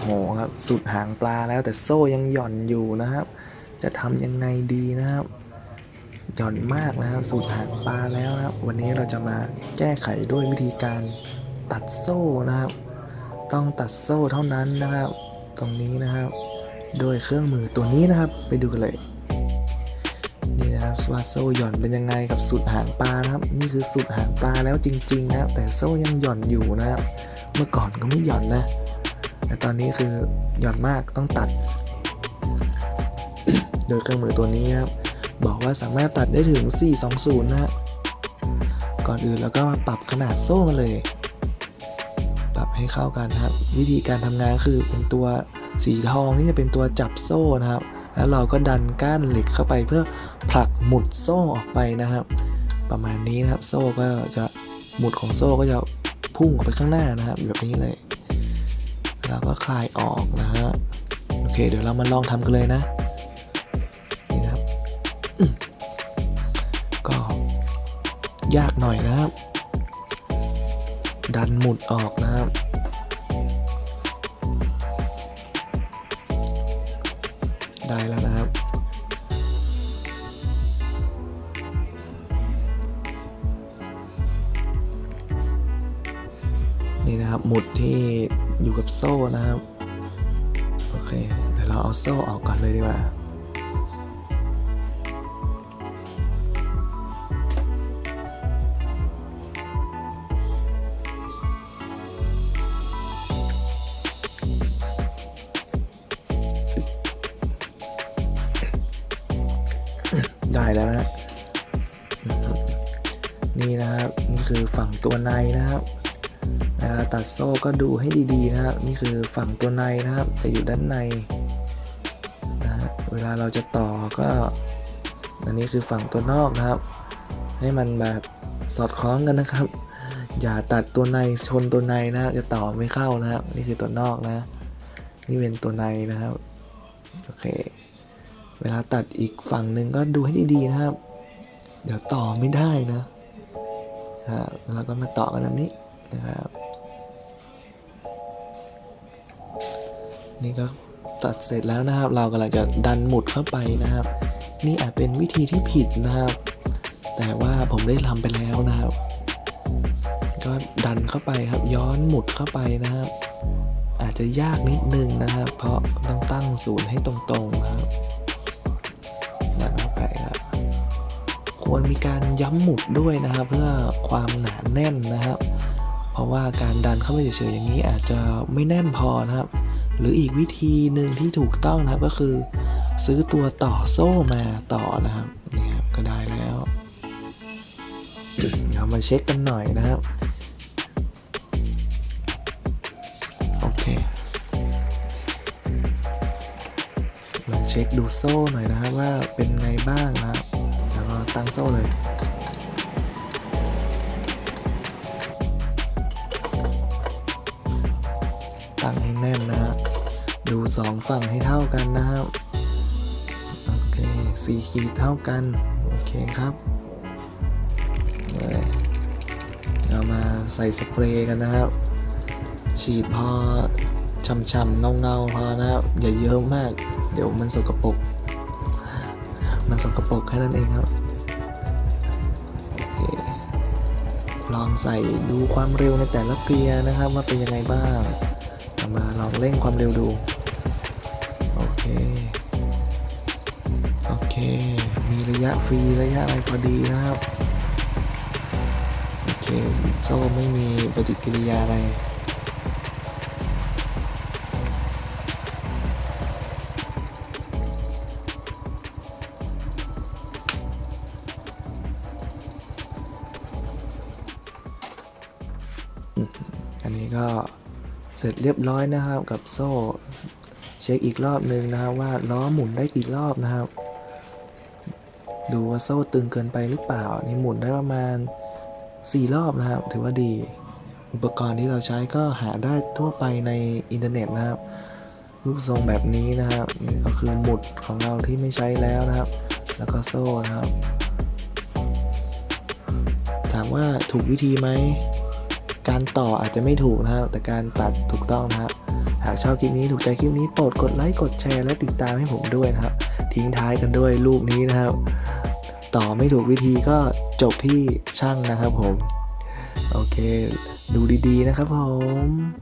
โหครับสุดหางปลาแล้วแต่โซ่ยังหย่อนอยู่นะครับ จะทำยังไงดีนะครับ หย่อนมากนะครับสุดหางปลาแล้วนะครับ วันนี้เราจะมาแก้ไขด้วยวิธีการตัดโซ่นะครับ ต้องตัดโซ่เท่านั้นนะครับ ตรงนี้นะครับ โดยเครื่องมือตัวนี้นะครับ ไปดูกันเลยนี่นะครับว่าโซ่หย่อนเป็นยังไงกับสุดหางปลานะครับ นี่คือสุดหางปลาแล้วจริงๆนะแต่โซ่ยังหย่อนอยู่นะครับ เมื่อก่อนก็ไม่หย่อนนะ แต่ตอนนี้คือหย่อนมากต้องตัด โดยเครื่องมือตัวนี้ครับบอกว่าสามารถตัดได้ถึง 420 นะฮะก่อนอื่นแล้วก็ปรับขนาดโซ่มาเลย ปรับให้เข้ากันครับ วิธีการทำงานคือเป็นตัวสีทองนี่จะเป็นตัวจับโซ่นะครับ แล้วเราก็ดันก้านเหล็กเข้าไปเพื่อผลักหมุดโซ่ออกไปนะครับ ประมาณนี้นะครับ โซ่ก็จะหมุดของโซ่ก็จะพุ่งออกไปข้างหน้านะครับ แบบนี้เลย แล้วก็คลายออกนะฮะโอเค เดี๋ยวเรามาลองทำกันเลยนะนี่นะครับก็ยากหน่อยนะครับ ดันหมุดออกนะครับได้แล้วนะครับ นี่นะครับหมุดที่อยู่กับโซ่นะครับ โอเคเดี๋ยวเราเอาโซ่ออกก่อนเลยดีกว่าได้แล้วนะนี่นะครับ นี่คือฝั่งตัวในนะครับ เวลาตัดโซ่ก็ดูให้ดีๆนะครับนี่คือฝั่งตัวในนะครับจะอยู่ด้านในนะฮะเวลาเราจะต่อก็ อันนี้คือฝั่งตัวนอกนะครับ ให้มันแบบสอดคล้องกันนะครับ อย่าตัดตัวในชนตัวในนะจะต่อไม่เข้านะครับ นี่คือตัวนอกนะ นี่เป็นตัวในนะครับโอเค เวลาตัดอีกฝั่งหนึ่งก็ดูให้ดีๆนะครับ เดี๋ยวต่อไม่ได้นะครับแล้วก็มาต่อกันแบบนี้นะครับ นี่ก็ตัดเสร็จแล้วนะครับ เรากำลังจะดันหมุดเข้าไปนะครับ นี่อาจเป็นวิธีที่ผิดนะครับ แต่ว่าผมได้ทำไปแล้วนะครับ ก็ดันเข้าไปครับย้อนหมุดเข้าไปนะครับ อาจจะยากนิดนึงนะครับ เพราะต้องตั้งศูนย์ให้ตรงๆนะครับดันเข้าไปครับควรมีการย้ำหมุดด้วยนะครับ เพื่อความหนาแน่นนะครับ เพราะว่าการดันเข้าไปเฉยๆอย่างนี้อาจจะไม่แน่นพอนะครับ หรืออีกวิธีหนึ่งที่ถูกต้องนะครับก็คือ ซื้อตัวต่อโซ่มาต่อนะครับนี่ครับก็ได้แล้วเรามาเช็คกันหน่อยนะครับโอเคลองเช็คดูโซ่หน่อยนะครับว่าเป็นไงบ้างนะครับแล้วก็ตั้งโซ่เลยตั้งให้แน่นนะ ดูสองฝั่งให้เท่ากันนะครับ โอเคสีขีดเท่ากัน โอเคครับเรามาใส่สเปรย์กันนะครับ ฉีดพอช่ำๆเงาๆพอนะครับ อย่าเยอะมาก เดี๋ยวมันสกปรกมันสกปรกแค่นั้นเองครับโอเคลองใส่ดูความเร็วในแต่ละเกียร์นะครับว่าเป็นยังไงบ้างามาลองเร่งความเร็วดู โอเคโอเค มีระยะฟรีระยะอะไรพอดีนะครับ โอเคโซ่ไม่มีปฏิกิริยาอะไรอันนี้ก็เสร็จเรียบร้อยนะครับกับโซ่ เช็คอีกรอบหนึ่งนะครับว่าล้อหมุนได้กี่รอบนะครับ ดูว่าโซ่ตึงเกินไปหรือเปล่า นี่หมุนได้ประมาณ 4 รอบนะครับ ถือว่าดี อุปกรณ์ที่เราใช้ก็หาได้ทั่วไปในอินเทอร์เน็ตนะครับ รูปทรงแบบนี้นะครับ นี่ก็คือหมุดของเราที่ไม่ใช้แล้วนะครับ แล้วก็โซ่นะครับ ถามว่าถูกวิธีไหมการต่ออาจจะไม่ถูกนะครับ แต่การตัดถูกต้องนะครับ หากชอบคลิปนี้ถูกใจคลิปนี้โปรดกดไลค์กดแชร์และติดตามให้ผมด้วยนะครับ ทิ้งท้ายกันด้วยลูกนี้นะครับ ต่อไม่ถูกวิธีก็จบที่ช่างนะครับผม โอเค ดูดีๆนะครับผม